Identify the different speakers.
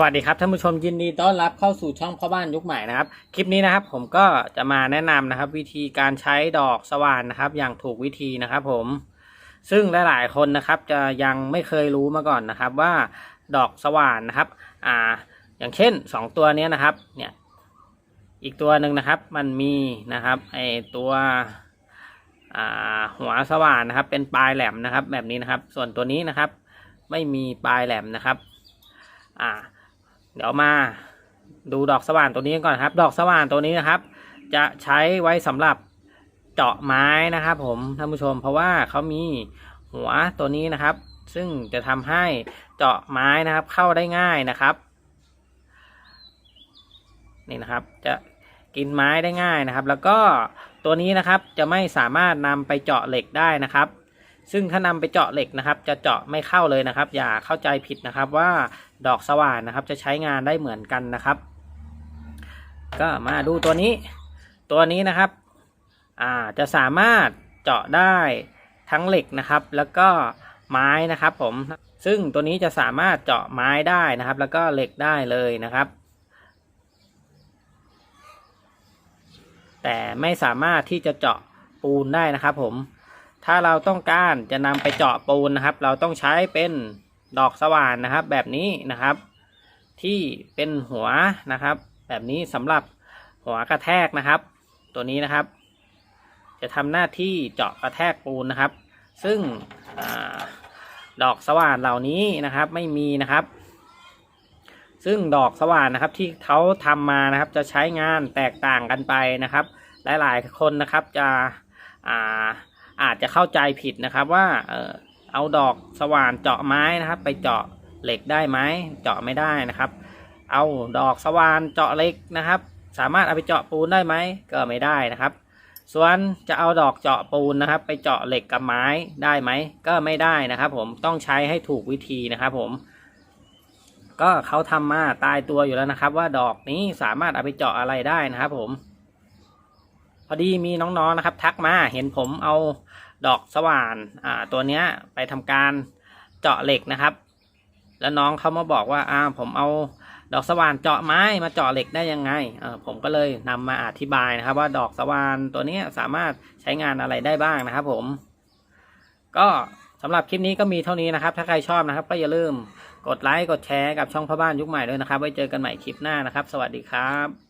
Speaker 1: สวัสดีครับท่านผู้ชมยินดีต้อนรับเข้าสู่ช่องพ่อบ้านยุคใหม่นะครับ คลิปนี้นะครับผมก็จะมาแนะนำนะครับ วิธีการใช้ดอกสว่านนะครับ อย่างถูกวิธีนะครับ ผม ซึ่งหลาย ๆ คนนะครับจะยังไม่เคยรู้มาก่อนนะครับ ว่าดอกสว่านนะครับ อ่า อย่างเช่นสองตัวนี้นะครับ เนี่ย อีกตัวหนึ่งนะครับ มันมีนะครับไอตัวหัวสว่านนะครับ เป็นปลายแหลมนะครับ แบบนี้นะครับ ส่วนตัวนี้นะครับ ไม่มีปลายแหลมนะครับ อ่า เดี๋ยวมาดูดอกสว่านตัวนี้ก่อนครับ ดอกสว่านตัวนี้นะครับ จะใช้ไว้สำหรับเจาะไม้นะครับ ผมท่านผู้ชม เพราะว่าเขามีหัวตัวนี้นะครับ ซึ่งจะทำให้เจาะไม้นะครับ เข้าได้ง่ายนะครับ นี่นะครับ จะกินไม้ได้ง่ายนะครับ แล้วก็ตัวนี้นะครับจะไม่สามารถนำไปเจาะเหล็กได้นะครับ ซึ่งถ้านำไปเจาะเหล็กนะครับ จะเจาะไม่เข้าเลยนะครับ อย่าเข้าใจผิดนะครับว่าดอกสว่านนะครับ จะใช้งานได้เหมือนกันนะครับ ก็มาดูตัวนี้ ตัวนี้นะครับอ่าจะสามารถเจาะได้ทั้งเหล็กนะครับ แล้วก็ไม้นะครับ ผมซึ่งตัวนี้จะสามารถเจาะไม้ได้นะครับ แล้วก็เหล็กได้เลยนะครับ แต่ไม่สามารถที่จะเจาะปูนได้นะครับผม ถ้าเราต้องการจะนำไปเจาะปูนนะครับ เราต้องใช้เป็นดอกสว่านนะครับ แบบนี้นะครับ ที่เป็นหัวนะครับ แบบนี้สำหรับหัวกระแทกนะครับ ตัวนี้นะครับ จะทำหน้าที่เจาะกระแทกปูนนะครับ ซึ่งอดอกสว่านเหล่านี้นะครับไม่มีนะครับ ซึ่งดอกสว่านนะครับที่เขาทำมานะครับ จะใช้งานแตกต่างกันไปนะครับ หลายๆคนนะครับจะอ่า อาจจะเข้าใจผิดนะครับว่าเออเอาดอกสว่านเจาะไม้นะครับ ไปเจาะเหล็กได้ไหมเจาะไม่ได้นะครับ เอาดอกสว่านเจาะเหล็กนะครับ สามารถเอาไปเจาะปูนได้ไหมก็ไม่ได้นะครับ ส่วนจะเอาดอกเจาะปูนนะครับ ไปเจาะเหล็กกับไม้ได้ไหมก็ไม่ได้นะครับ ผมต้องใช้ให้ถูกวิธีนะครับ ผม ก็เขาทำมาตายตัวอยู่แล้วนะครับ ว่าดอกนี้สามารถเอาไปเจาะอะไรได้นะครับ ผม พอดีมีน้องๆนะครับ ทักมาเห็นผมเอาดอกสว่านอ่าตัวเนี้ยไปทำการเจาะเหล็กนะครับ แล้วน้องเขามาบอกว่าอ้าผมเอาดอกสว่านเจาะไม้มาเจาะเหล็กได้ยังไงเออผมก็เลยนำมาอธิบายนะครับ ว่าดอกสว่านตัวเนี้ยสามารถใช้งานอะไรได้บ้างนะครับ ผม ก็สำหรับคลิปนี้ก็มีเท่านี้นะครับ ถ้าใครชอบนะครับ ก็อย่าลืมกดไลค์กดแชร์กับช่องพ่อบ้านยุคใหม่ด้วยนะครับ ไว้เจอกันใหม่คลิปหน้านะครับ สวัสดีครับ